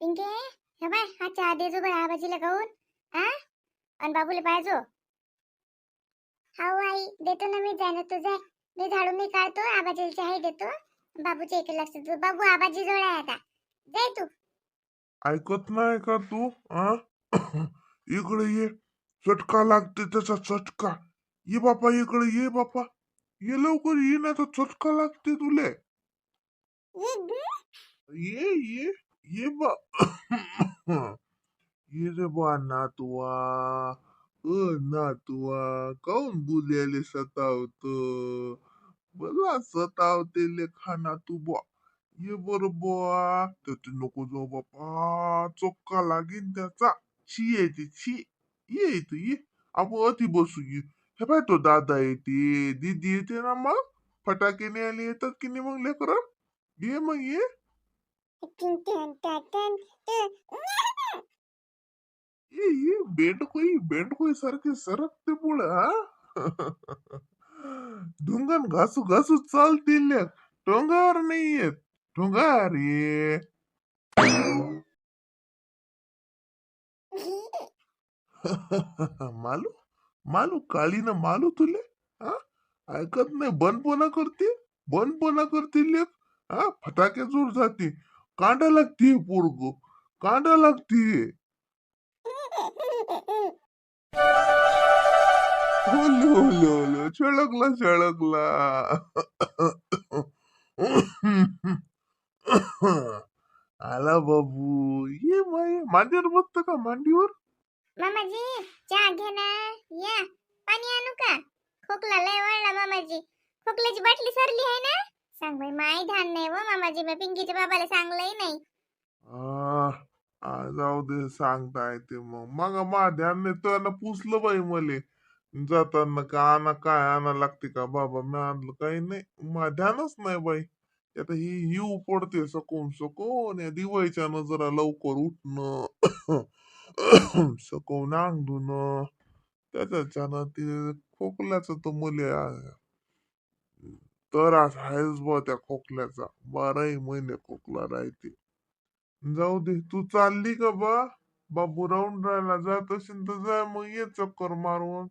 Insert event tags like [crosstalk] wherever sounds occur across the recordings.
पिंके हे. बाय हा चहा दे जो बाय आबाजीला गाऊन हा? आणि बाबूला पाहिजो हाऊ आई देतो ना मी जाणं तू जाय मी झाडू मी काढतो आबाजीला चहा देतो. बाबूच्या इकडे लक्ष तू. बाबू आबाजी जवळ आहे आता. जाय तू. ऐकत नाही का तू? आ? [coughs] इकडे ये. चटका लागते त्याचा चटका. ये बापा इकडे ये बापा. ये लवकर ये ना तर चटका लागते तुले. ये ये. ये बा ये रे बा नातवा अ नातवा काऊन बुल्याले सतावत मला सतावते लेखाना तू बुवा ये बर बरोबर त्याचे नको जाऊ बापा चोक्का लागेन त्याचा शी येते छी ये इथं ये आपण अति बसू ये हे पाय तो दादा येते दीदी येते ना मग फटाके न्यायला येतात की नाही मग लेकर ये मग ये ये ये बेंडकोई बेंडकोई सारखे सरकते पुढे हा? ढुंगण घासू घासू चालतील टोंगार नाही येत टोंगार ये. [laughs] मालू मालू काळी ना मालू तुले हा? ऐकत नाही बनपणा करते बनपणा करते लेख हा? फटाके जोर जाते. कांडा लागते पोरग कांडा लागते छळकला छळकला आला बाबू ये माय मांडीवर बसत का मांडीवर? मामाजी चहा घे ना या पाणी आणू का? खोकला लय वळला मामाजी. खोकल्याची बाटली सरली आहे ना? सांग बाई माय ध्यान नाही व मामाजी मी पिंकीच्या बाबाला सांगलंय नाही. आ, जाऊ दे सांगता येते मग. मग मा ध्यान नाही पुसलं बाई मले. जाताना का आणा काय आणा लागते का बाबा? मी आणलं काही नाही. मा ध्यानच नाही बाई. आता ही हिव पडते सकून सकून या दिवाळीच्या जरा लवकर उठणं. सकून अंग धुणं त्याच्याच्यानं ते खोकल्याचं तर मुले त्रास आहेस बा त्या खोकल्याचा. बाराही महिने खोकला राहते. जाऊ दे तू चालली का बा? बाबू राहून राहिला जात असेल तर जाय मग ये चक्कर मारून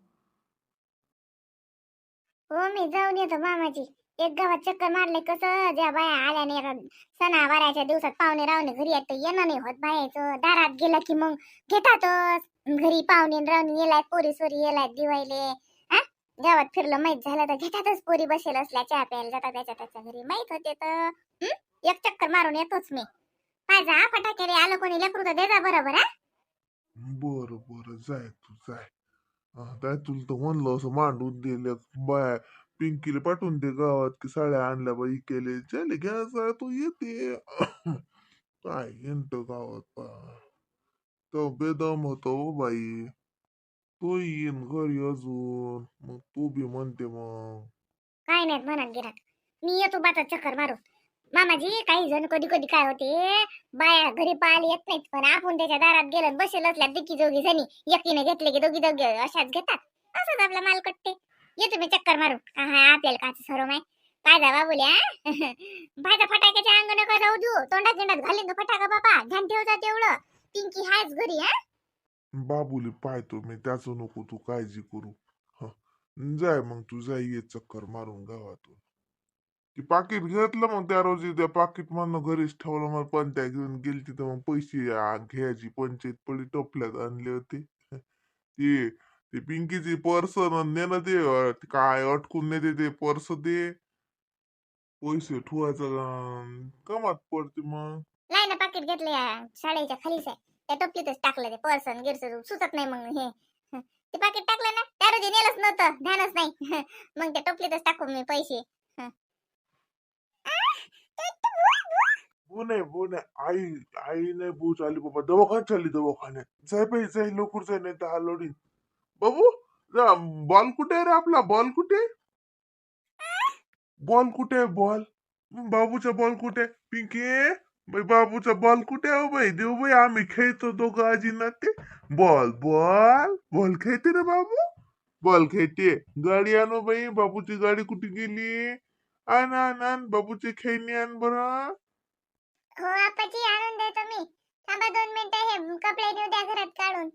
हो मी जाऊन येतो मामाजी. एक गावात चक्कर मारले कसं ज्या बाया आल्या नाही सणावाराच्या दिवसात पाहुणे रावणे घरी येत येणं नाही होत बायाचं दारात गेलं की मग घेतातच. घरी पाहुणे रावणे येलाय पोरी सोरी येलाय दिवायले गावात फिरलं माहीत झालं तर घेतातच पोरी बसेल असल्या चहा प्यायला जातात त्याच्या त्याच्या घरी. माहीत होते तर एक चक्कर मारून येतोच मी. पाहिजे फटाके रे आलं कोणी लेकरू तर दे जा बरोबर हा? बर बर. जाय तू जाय. काय तुला तर म्हणलं असं मांडून दिलं बाय. पिंकीला पाठवून दे गावात की साड्या आणल्या बाई केले. चल घ्यायचा तू येते. काय येंत गावात तो बेदम होतो हो बाई. तो येईन घरी अजून मग तू बी म्हणते मग काय नाही म्हणत गिराक. मी येतो बाता चक्कर मारू मामाजी काही जण कधी कधी काय होते बाया घरी पाहायला येत नाहीत पण आपण त्याच्या दारात गेलो आणि बसेल असल्या दिकी दोघी जणी. एकटीने घेतले की दोघी दोघी अशाच घेतात. असंच आपला माल कटते. येतो मी चक्कर मारू हा आपल्याला काच सरो माय काय जा बाबुल्या भाजा फटाक्याच्या अंग नका जाऊ देऊ. तोंडात गिंडात घालीन फटाका बापा. ध्यान ठेवता तेवढं. पिंकी हायच घरी हा बाबूले पाहतो मी त्याचं नको तू काळजी करू हं. जाय मग तू जाय ये चक्कर मारून गावातून ती पाकिट घेतलं मग त्या रोजी त्या पाकिट मधनं घरीच ठेवलं मग पंचायत घेऊन गेली तिथं मग पैसे घ्यायची पंचायत पडी टोपल्यात आणले होते ते ते पिंकीची पर्स नेणं ते काय अटकून नेते ते पर्स दे पैसे ठेवायचं कमात पडते मग नाही ना पाकिट घेतलं या शाळेच्या खालीच आहे त्या टोपलीतच टाकलं ते पर्सन गिरसन सुचत नाही मग हे. [laughs] ते पाकिट टाकलं ना त्या रोजी नेलंच नव्हतं ध्यानच नाही. [laughs] मग त्या टोपलीतच टाकू मी पैसे. हं. बोने बोने. आई आई नाही बू चालली बाबा दवाखान्यात चालली दवाखान्यात. जाय बाई जाय लवकर जाय नाही तर लोडी बाबू जा बॉल कुठे आहे रे आपला? बॉल कुठे? बॉल कुठे बॉल. बाबूचा बॉल कुठे? पिंकी? भाई बाबू तो बॉल कुटे हो भाई? देव भाई, आम खेळतो तो दो गाजी नाते बॉल बॉल बॉल खेळते रे बाबू? बॉल खेळते गाडी आनो भाई, बाबू ची गाडी कुटी के लिए। आन आन आन, बाबू ची बाबूची खेळणी आन बरा। हो आपाची दे तो मी थांबा दोन मिनिटं, हे कपडे देऊ द्या घरात काढून.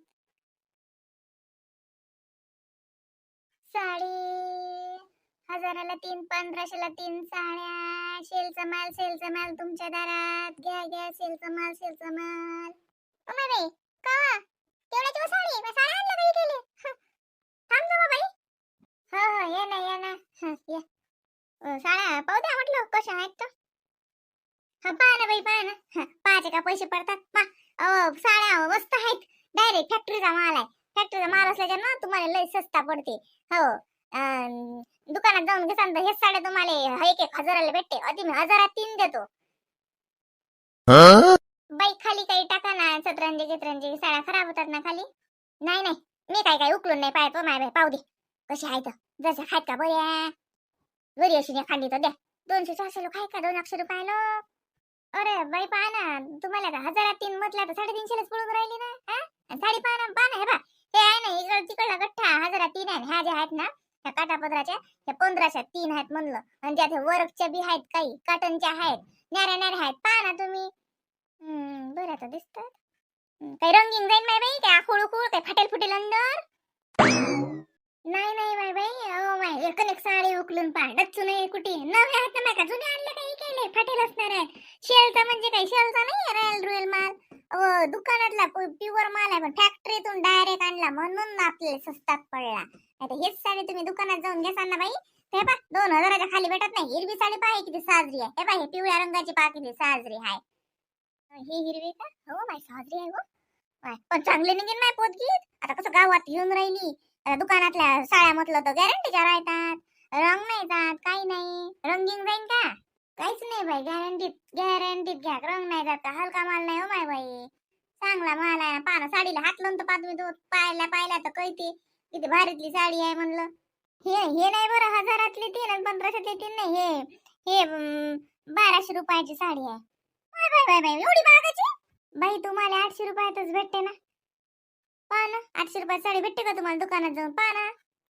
साडी. हजाराला तीन पंधराशेला तीन साड्या. सेलचा माल सेलचा माल तुमच्या दारात. घ्या घ्या सेलचा माल सेलचा माल. ओ बाई कवा? तेवढ्याची हो साडी? साड्या आणल्या बाई केले थांब ना बाई. हो हो ये ना ये ना. ये. साड्या पाहू द्या म्हटलं कशा आहेत तर. हा पहा ना बाई पाहा ना. पाहाचे का पैसे पडतात? पा अहो साड्या मस्त आहेत. डायरेक्ट फॅक्टरीचा माल आहे. फॅक्टरीचा माल असल्याच्या ना तुम्हाला लय सस्ता पडते. हो. दुकानात जाऊन घेसान तर हेच साड्या तुम्हाला एक एक हजाराला भेटते. अति मी हजारात तीन देतो. बाई खाली काही टाका ना सतरंजी गितरंजी साड्या खराब होतात ना खाली. नाही नाही मी काय काय उकलून नाही पाहतो माय बाई पाहू दे. कशी आहेत जसं खात का बऱ्या? बरी अशी नाही खाल्ली तर द्या. दोनशे चारशे लोक आहे का? दोन अक्षर रुपयाला? अरे बाई पहा ना तुम्हाला का हजारात तीन म्हटलं तर साडेतीनशेलाच पडून राहिली ना? साडी पहा ना पहा ना हे बा हे आहे ना इकडं तिकडला गठ्ठा हजारात तीन आहे ह्या ज्या आहेत ना ह्या काटापदराच्या ह्या पंधराशा तीन आहेत म्हणलं. आणि त्यात हे वर्कच्या बी आहेत काही काटनच्या आहेत न्याऱ्या न्याऱ्या आहेत. पहा ना तुम्ही. बरं आता दिसतात. काही रंगीन जाईल माय बाई त्या आखूड खुळ काय फाटेल फुटेल अंदर. नाही नाही बाय बाई. अहो माय एक एक साडी उकलून पहा डच्चू नाही कुठे? नवे आहेत ना का? जुने आणले काही केले फाटेल असणार आहे. शेलचा म्हणजे काही शेलचा नाही रॉयल रुयल माल. अहो दुकानातला प्युअर माल आहे पण फॅक्टरीतून डायरेक्ट आणला म्हणून आपल्याला स्वस्तात पडला. आता हेच साडी तुम्ही दुकानात जाऊन घेसाल ना बाई. हे पा दोन हजाराच्या खाली भेटत नाही. हिरवी साडी पाहे किती साजरी आहे. हे पा हे पिवळ्या रंगाची पहा किती साजरी आहे. ही हिरवी का? हो माय साजरी आहे हो पण चांगले निघेन माय पोतगीत. आता कसं गावात येऊन राहिली. दुकानातल्या साड्या म्हटलं तर गॅरंटीच्या राहतात. रंग नाही जात काही नाही. रंगीन जाईन का? काहीच नाही बाई गॅरंटीत गॅरंटीत घ्या. रंग नाही जात हलका माल नाही हो माय बाई. चांगला माल आहे. पाना साडीला हात लावून तर पाहत मी तो पाहायला पाहिला तर कळते. किती भारीतली साडी आहे म्हणलं. हे हे नाही बरं हजारातली तीन आणि पंधराशेतली तीन नाही. हे हे बाराशे रुपयाची साडी आहे. बाय बाय बाय बाय एवढी महागाची? बाई तुम्हाला आठशे रुपयातच भेटते ना. पहा ना आठशे रुपयात साडी भेटते का तुम्हाला दुकानात जाऊन? पहा ना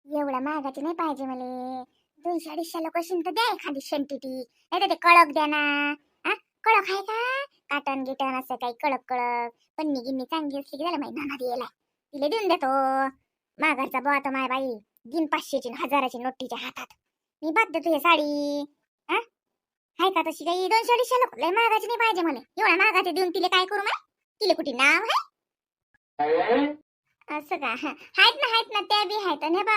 एवढ्या महागाची नाही पाहिजे मला. दोनशे अडीचशे लोक असेल तर द्या एखादी शंटीटी. नाही तर ते कडक द्या ना. हा कडक आहे का? काटन गिटन असं काही कडक कडक. पन्नी गिन्नी चांगली असली की झालं माहिती नाना दिला तिला देऊन देतो. माघारचा बुवा तो माय बाई. दिन पाचशेची हजाराची नोटीच्या हातात. मी बाद देतो हे साडी. हा हाय का तशी काही? दोनशे अडीचशे लोक. लय महागाची नाही पाहिजे मला. एवढ्या महागाचे देऊन तिला काय करू मला तिला कुठे नाव आहे? असं का? हा. आहेत ना आहेत ना त्या बी आहेत. आणि हे बा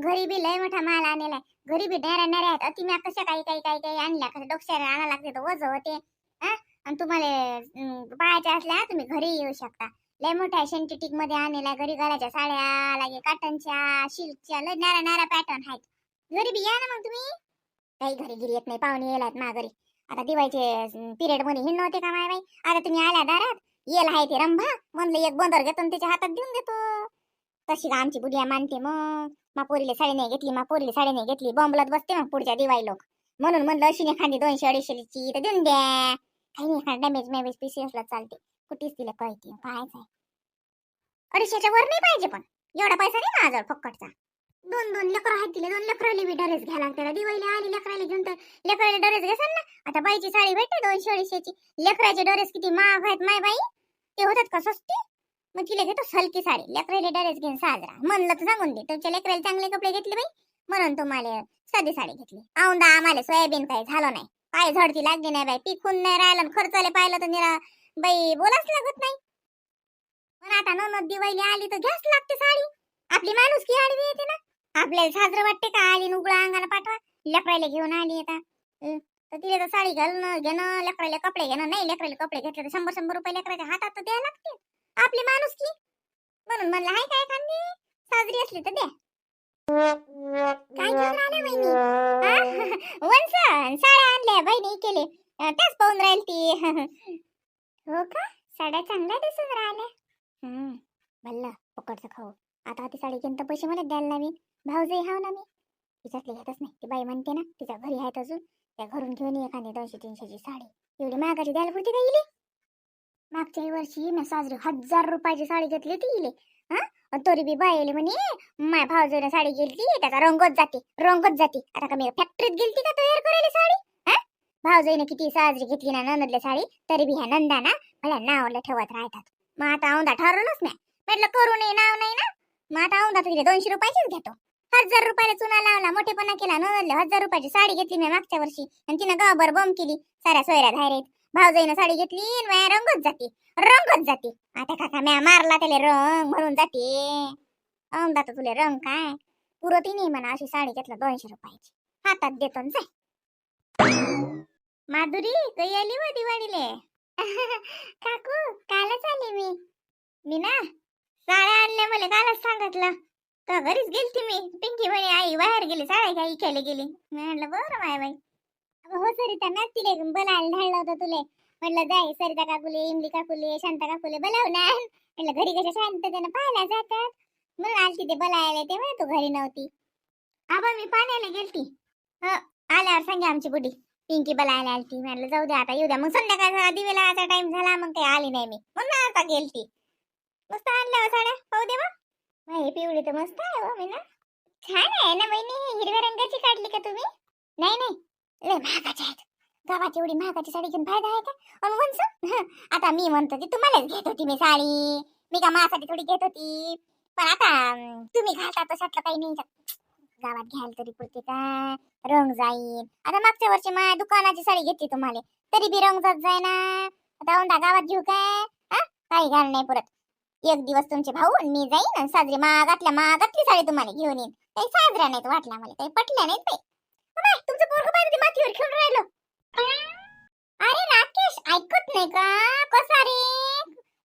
घरी बी लय मोठा माल आणलेला आहे. घरी बी डेऱ्या नेऱ्या आहेत. अति म्या कशा काही काही काही काही आणल्या? कसं डोक्याला आणा लागते तर वज होते. हा? आणि तुम्हाला अं, पाहायच्या असल्या तुम्ही घरी येऊ शकता. लय मोठ्या शेंटिटिकमध्ये आणलेल्या घरी घालायच्या साड्या लागे काटनच्या सिल्कच्या लय नारा नारा पॅटर्न आहेत. घरी बी या ना मग तुम्ही. काही घरी गिरी येत नाही पाहुणे येलात माघरी आता दिवाळीचे पिरियडमध्ये हिंड होते का माय बाई? आता तुम्ही आल्या दारात येल आहे ते रंभा. म्हणलं एक बंदर घेतो त्याच्या हातात देऊन देतो. तशी का आमची बुडिया मानते मग. मा पोरीला साडी नाही घेतली मा पोरीला साडी नाही घेतली. बॉम्बलत बसते मग पुढच्या दिवाळी लोक. म्हणून म्हणलं अशी नाही खांदी दोनशे अडीचशेची तर देऊन द्या. काही नाही खा डॅमेज मॅमेज पीसी असला चालते. कुठेच तिला कळते पाहायचं आहे अडीचशेच्या वर नाही पाहिजे पण. एवढा पैसा नाही माझा फक्कटचा दोन दोन लेकरं आहेत तिला दोन लेकराले बी ड्रेस घ्या लागते दिवाळीला आली लेकराला घेऊन तर लेकराला ड्रेस घेसाल ना. आता बाईची साडी भेटते दोनशे अडीचशेची लेकराचे ड्रेस किती महाग आहेत माय बाई. ते होतात का स्वस्ती? मग तिला घेतो हलकी साडी. लेकराला ड्रेस घेऊन साजरा. म्हणलं तर सांगून दे. तुमच्या लेकराला चांगले कपडे घेतले बाई. म्हणून तुम्हाला साधी साडी घेतली. औंदा आम्हाला सोयाबीन काही झालं नाही. पाय झडती लागली नाही बाई. पिकून नाही राहिलं. खर्चले खर्चाले पाहिलं तर निरा बाई बोलाच लागत नाही. पण आता नवनद दिवाळी आली तर घ्याच लागते साडी. आपली माणूस की आडवी येते ना. आपल्याला साजरं वाटते का? आली उघडा अंगाला पाठवा. लेकरायला घेऊन आली आता. तर तिला तर साडी घालणं घेणं लेकरायला कपडे घेणं. नाही लेकरायला कपडे घेतले तर शंभर शंभर रुपये लेकराच्या हातात तर द्यायला लागते आपली माणूस की? म्हणून म्हणलं आहे काय खांदी साजरी असली तर द्या. काय घेऊन आल्या बहिणी? [laughs] वंसन साड्या आणल्या बहिणी केले. त्याच पाहून राहील ती. [laughs] हो का? साड्या चांगल्या दिसून राहिल्या. हम्म भल्ला पकडचं खाऊ. आता ती साडी घेऊन तर पैसे मला द्यायला लावीन. भाऊजही हाव ना मी. तिच्यातले घेतच नाही. ती बाई म्हणते ना तिच्या घरी आहेत अजून. त्या घरून घेऊन ये एखादी दोनशे तीनशेची साडी. एवढी महागाची द्यायला पुरती का इले? मागच्या वर्षी मी साजरी हजार रुपयाची साडी घेतली ती इले. हा? अन तरी बी बायले म्हणे माय भाऊजीने साडी घेतली त्याचा रंगच जाते रंगच जाते. आता का मी फॅक्टरीत गेलती का तयार करायला साडी? भाऊजीने किती साजरी घेतली ना नंदले साडी तरी बी ह्या नंदा ना मला नावाला ठेवत राहतात. मग आता औंदा ठरवलंच नाही म्हटलं करू नये नाव नाही ना. मग आता औंदा तुझे दोनशे रुपयाचीच घेतो. हजार रुपयाला चुना लावला मोठेपणा केला नवरले हजार रुपयाची साडी घेतली मी मागच्या वर्षी. आणि तिनं गावभर बॉम्ब केली साऱ्या सोयऱ्या धायरेत भाऊजाईनं साडी घेतली आणि रंगच जाते रंगच जाते. आता काका म्या मारला त्याला रंग म्हणून जाते. औंदा तर तुले रंग काय? पुरती नाही म्हणा अशी साडी घेतला दोनशे रुपयाची. हातात देतो जाय. माधुरी काही आली व दिवाळीले? [laughs] काकू कालच आली मी. मी ना साड्या आणल्या मला कालच सांगितलं. तर घरीच गेलती मी? पिंकी म्हणे आई बाहेर गेली साड्या घ्या इकायला गेली. मी म्हटलं बरं माय बाई. अगं हो सरिता ना तिले बोलायला धाडलं होतं तुले. म्हटलं जाय सरिता काकुले इमली काकुले शांता काकुले बोलाव ना. म्हटलं घरी कशा शांततेनं पाहायला जातात. म्हणून आलती ते बोलायला ते तू घरी नव्हती. आबा मी पाण्याला गेलती. ह आल्यावर सांगे आमची बुडी. पिंकी बोलायला आलती. म्हटलं जाऊ दे आता येऊ द्या. मग संध्याकाळचा दिवेलाचा टाइम झाला मग काही आली नाही मी. म्हणून आता गेलती. मस्त आणल्या हो साड्या. पाहू दे मग. बाई, पिवळी तर मस्त आहे हो मीना. छान आहे ना बहिणी हिरव्या रंगाची काढली का तुम्ही? नाही नाही. लय महागाची आहेत. गावाची एवढी महागाची साडी घेऊन फायदा आहे का? अन आता मी म्हणतो की तुम्हालाच घेत होती मी साडी. मी का माझ्यासाठी थोडी घेत होती. पण आता तुम्ही घालता तशातलं काही नाही. गावात घ्यायला तरी पुरते का? रंग जाईल आता मागच्या वर्षी माझ्या दुकानाची साडी घेतली तुम्हाला. तरी बी रंग जात जाय ना आता औंदा गावात घेऊ काय? हा? काही घाल नाही पुरत. एक दिवस तुमचे भाऊ आणि मी जाईन आणि साजरी मागातल्या मागातली साडी तुम्हाला घेऊन येईन. काही साजऱ्या नाहीत वाटल्या मला काही पटल्या नाहीत बाई. बाय तुमचं पोरग पाहिजे ते मातीवर खेळून राहिलो. अरे राकेश ऐकत नाही का? कसा रे?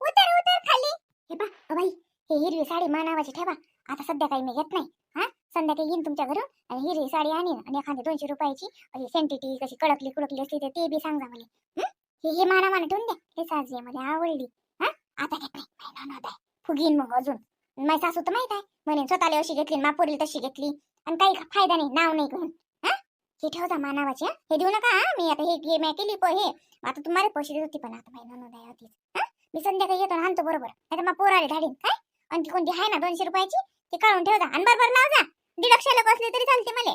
उतर उतर खाली. हे बा बाई हे हिरवी साडी मानावाची ठेवा. आता सध्या काही मी घेत नाही. हा? संध्याकाळी येईन तुमच्या घरून आणि हिरवी साडी आणीन आणि एखादी दोनशे रुपयाची अशी सेंटिटी कशी कडकली कुडकली असली ते बी सांगा मला. हे? हे माना माना ठेवून द्या. हे साजरी मला आवडली. आता घेत नाही नाही, नाही, नाही. फुगीन मग अजून. माझी सासू तर माहीत आहे. म्हणे स्वतःला अशी घेतली आणि तशी घेतली. आणि काही फायदा नाही नाव नाही घेऊन. हा? हे ठेव जा हे? देऊ नका हा? मी आता हे घे मी केली प हे. आता तुम्हाला पैसे देत होती पण आता माहिती ननद आहे होतीच हा? मी संध्याकाळी येतो ना आणतो बरोबर. नाही मग पोराले धाडीन काय? आणि ती कोणती आहे ना दोनशे रुपयाची? ती काढून ठेव जा आणि बरोबर नाव जा. दीड लोक असले तरी चालते मला.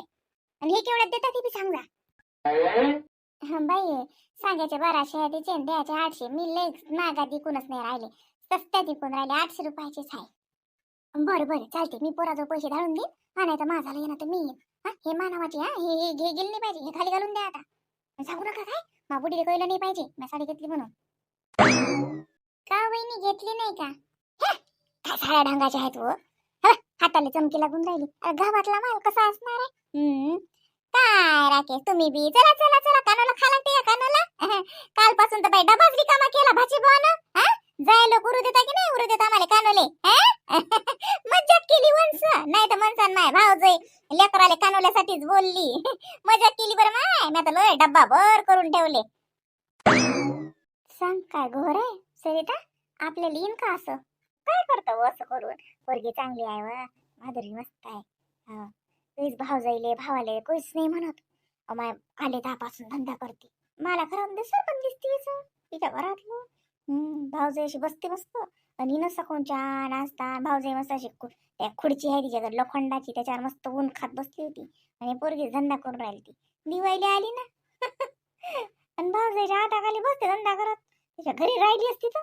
आणि हे केवढ्यात देतात ते बी सांग. जा बाई सांगायचे बाराशे आहे तिचे द्यायचे आठशे. मी लय नागा दिकूनच नाही राहिले. सस्त्या दिकून राहिले. आठशे रुपयाचेच आहे बरं बरं चालते मी पोराजवळ पैसे धाडून देईन. हा तर माझा येणार तर मी येईन. हा हे मानावाची हा हे हे घे गेली नाही पाहिजे. हे खाली घालून द्या आता. सांगू नका काय? मा बुडीला कळलं नाही पाहिजे. मी साडी घेतली म्हणून. का वहिनी घेतली नाही का? काय साड्या ढंगाच्या आहेत व? हाताला चमकी लागून राहिली. गावातला माल कसा असणार आहे? हम्म. काय राकेश तुम्ही बी. चला चला चला. कानाला खाला ते कानाला. कालपासून तर बाई डबाच रिकामा केला भाजी हा जाय लोक उरू देता की नाही? उरू देता आम्हाला कानोले. [laughs] मजाक केली वंस. नाही तर मनसान माय भाव लेकराले कानोल्यासाठीच बोलली. [laughs] मजाक केली बरं माय. मी आता लोय डब्बा भर करून ठेवले. सांग काय घोर आहे सरिता? आपल्याला येईन का असं? काय करतो हो असं करून? पोरगी चांगली आहे व. माधुरी मस्त आहे. हो. हा भाव जाईले भावाले कोणीच नाही म्हणत. माय आले दहापासून धंदा करते. मला खरं दिसत पण दिसते तिच्या घरातलं. हम्म भावजाई अशी बसते मस्त. आणि हिनं कोणच्या नाचता भाऊजाई मस्त अशी त्या खुर्ची आहे तिच्याकडे लोखंडाची त्याच्यावर मस्त ऊन खात बसली होती. आणि पोरगी धंदा करून राहिली ती दिवाळी आली ना. [laughs] आणि भाऊजाईच्या हाताखाली बसते धंदा करत. तिच्या घरी राहिली असती तर.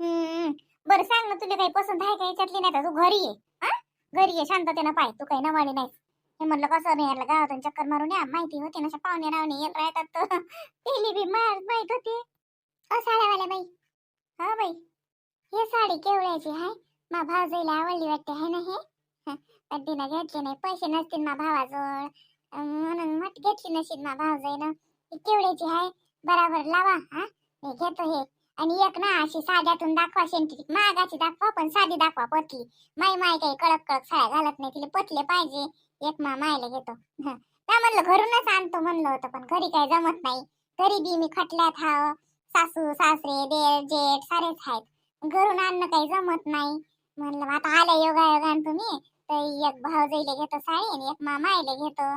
हम्म बरं सांग ना तुला काही पसंत आहे का याच्यातली? नाही तर तू घरी ये. हा? घरी ये शांततेनं पाय. तू काही नवाणी नाही हे म्हणलं कसं नाही यायला गावातून चक्कर मारून या? माहिती होती ना अशा पाहुणे रावणे येत राहतात तर. [laughs] पेली बी मार माहीत होते. अ साड्यावाल्या बाई. हा बाई. हे साडी केवढ्याची हाय? मा भावजाईला आवडली वाटते हाय ना हे? हं, पण तिनं घेतली नाही पैसे नसतील मा भावाजवळ. म्हणून म्हट घेतली नसेल मा भावजाईनं ही केवढ्याची हाय? बराबर लावा हा. हे घेतो हे. आणि एक ना अशी साध्यातून दाखवा शेंटी मागाची दाखवा पण साधी दाखवा पतली. माय माय काही कडक कडक साड्या घालत नाही तिला पतले पाहिजे. एक मा मायला घेतो. काय म्हणलं घरूनच आणतो म्हणलं होतं पण घरी काही जमत नाही. घरी बी मी खटल्यात हाव. सासू सासरे देर जेठ सारेच आहेत. घरून आणणं काही जमत नाही. म्हणलं आता आल्या योगा योगान तुम्ही तर एक भाऊ जाईले घेतो साडी आणि एक मा मायले घेतो.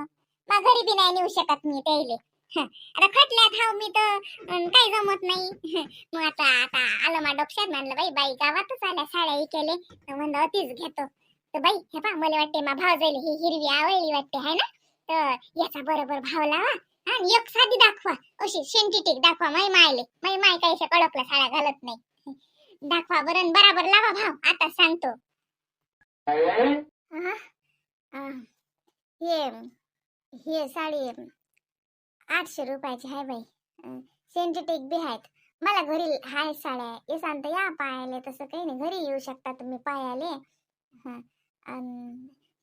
मग घरी बी नाही नेऊ शकत मी त्याईले. आता खटल्यात हाव मी तर. काही जमत नाही. मग आता आता आलं मा डोक्यात. म्हणलं बाई बाई गावातच आल्या साड्या तर म्हणलं तीच घेतो. तर बाई हे पा मला वाटते मा भाव जाईल. ही हिरवी आवडली वाटते है ना? तर याचा बरोबर भाव लावा. आणि एक साधी दाखवा. अशी सेंटिटिक दाखवा. माई मायले. माई माय काही अशा कडकल्या साड्या घालत नाही. दाखवा बरं बराबर लावा भाव. आता सांगतो. हे हे साडी आठशे रुपयाची आहे बाई. सेंटेटिक बी आहेत. मला घरी हाय साड्या ये सांगता या पायाले तसं काही नाही. घरी येऊ शकता तुम्ही पायाले. हां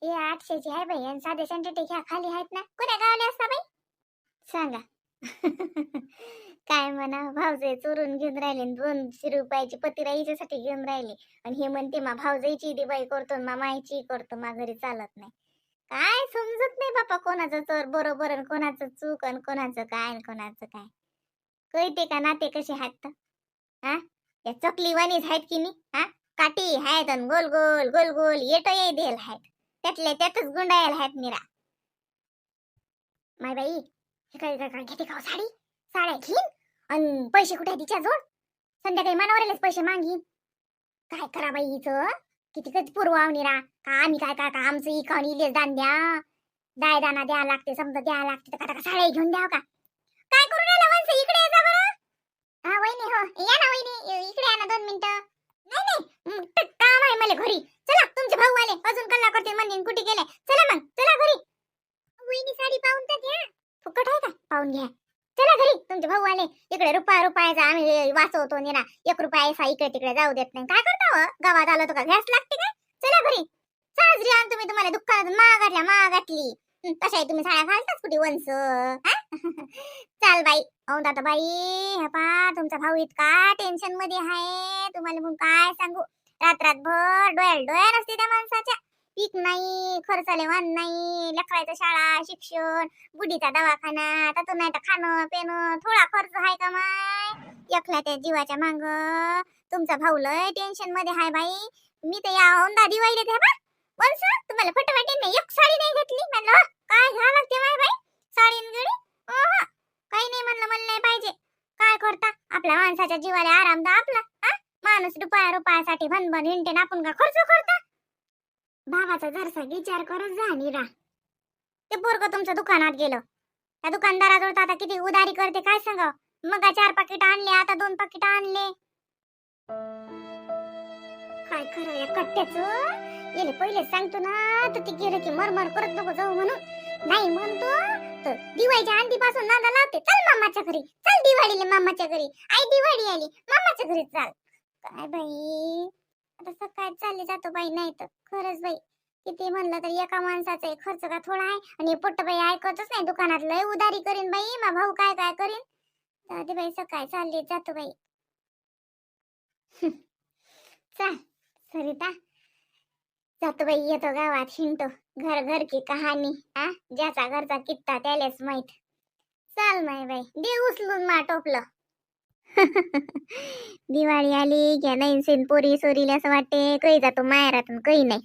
हे आठशेची आहे बाई आणि साधे सेंटेटिक ह्या खाली आहेत ना. कुठे गावले असता बाई? सांगा. [laughs] काय म्हणा भावजे चोरून घेऊन राहिले आणि दोनशे रुपयाची पतिरा हिच्यासाठी घेऊन राहिले. आणि हे म्हणते मा भावजाईची दिवाळी करतो मा मायची करतो मा घरी चालत नाही. काय समजत नाही बापा कोणाचं चोर बरोबर आणि कोणाचं चूक आणि कोणाचं काय आणि कोणाचं काय. कळते का नाते कसे आहेत तर? हा? या चकली वाणीच आहेत की नाही? हा? काठी आहेत आणि गोल गोल गोल गोल येट ये देल आहेत. त्यातल्या त्यातच गुंडायला आहेत निरा. माय बाई हे काय काय घेते का हो साडी? साड्या घेईन आणि पैसे कुठे तिच्या जोड संध्याकाळी मनावरलेच पैसे मागीन. काय करा बाई हिचं किती कधी पुरवावणी रा का आम्ही काय काय का आमचं इकावून इलेच दान द्या दाय दाना द्या लागते समजा द्या लागते तर का साड्या घेऊन द्याव का? काय करू राहिला वंश इकडे ये जा बरं. हा वहिनी हो. या ना वहिनी. इकडे या ना दोन मिनिटं. नाही नाही. काम आहे मला घरी. चला तुमचे भाऊ आले. अजून कल्ला करते म्हणजे कुठे गेले? चला मग चला घरी. वहिनी साडी पाहून तर घ्या. फुकट आहे का? पाहून घ्या. चला घरी. तुमचे भाऊ आले. इकडे रुपया रुपयाचा आम्ही वाचवतो निरा. एक रुपया ऐसा इकडे तिकडे जाऊ देत नाही. काय करता हो? गावात आलो तर का? घ्यास लागते का चला घरी. साजरी आण तुम्ही तुम्हाला दुकानातून महागातल्या महागातली तशाही तुम्ही साड्या घालताच कुठे वंस? [laughs] चाल बाई. औंदा दादा बाई हे पा तुमचा भाऊ इतका टेन्शनमध्ये आहे. तुम्हाला मग काय सांगू? रात रातभर डोळ्याला डोळ्या नसते त्या माणसाच्या. पीक नाही खर्चाले वाण नाही लेकरायचं शाळा शिक्षण बुढीचा दवाखाना त्यातून नाही खाणं पिणं थोडा खर्च आहे का माय? एकल्या त्या जीवाच्या मांग. तुमचा भाऊ लय टेन्शनमध्ये हाय बाई. मी तर या औंदा दिवाळी देते बा वंस तुम्हाला फटवाटी नाही एक साडी नाही घेतली. म्हणलं काय घ्या लागते माय बाई? साडी गडी? काही नाही म्हणलं मला नाही पाहिजे. काय करता? आपल्या माणसाच्या जीवाला आराम दा आपला हा? माणूस रुपया रुपयासाठी भनभन हिंटेन आपण का खर्च करता? भावाचा जरसा विचार करत जा निरा. ते पोरग तुमच्या दुकानात गेलं. त्या दुकानदाराजवळ तर आता किती उदारी करते काय सांग मग चार पाकिट आणले आता दोन पाकिट आणले. काय खरं या कट्ट्याच? येले पहिले सांगतो ना तर ते गेलं की मरमर करत नको जाऊ म्हणून. नाही म्हणतो तर दिवाळीच्या आधीपासून नादा लावते. चल मामाच्या घरी. चल दिवाळीला मामाच्या घरी. आई दिवाळी आली. मामाच्या घरी चाल. काय बाई? आता सकाळी चालले जातो बाई नाही तर खरंच बाई किती म्हणलं तर एका माणसाचा एक खर्च का थोडा आहे आणि पोट्ट बाई ऐकतच नाही दुकानात. लय उधारी करीन बाई मा भाऊ काय काय करीन? दादी बाई सकाळी चालली जातो बाई. [laughs] चाल सरिता. जातो बाई येतो गावात हिंडतो. घर घर की कहाणी आ? ज्याचा घरचा कित्ता त्यालेच माहीत. चाल नाही बाई दे उचलून मा टोपलं. [laughs] दिवाळी आली घ्या नाही सीन पोरी सोरीला असं वाटते काही जातो माहेरातून काही नाही.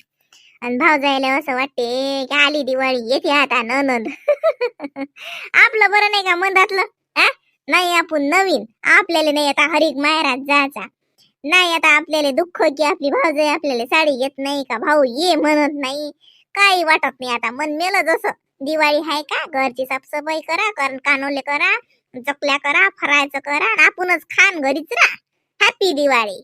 आणि भाव जायला असं वाटते की आली दिवाळी येते आता ननद. [laughs] आपलं बरं नाही का मंदातलं? नाही आपण नवीन. आपल्याला नाही आता हरिक माहेरात जायचा. नाही आता आपल्याला दुःख की आपली भावजाई आपल्याला साडी घेत नाही का? भाऊ ये म्हणत नाही. काही वाटत नाही आता. मन मेलं जसं. दिवाळी आहे का? घरची साफसफाई करा कर कानोले करा. चकल्या करा फरायचं करा आपणच खान घरीच राहा. हॅपी दिवाळी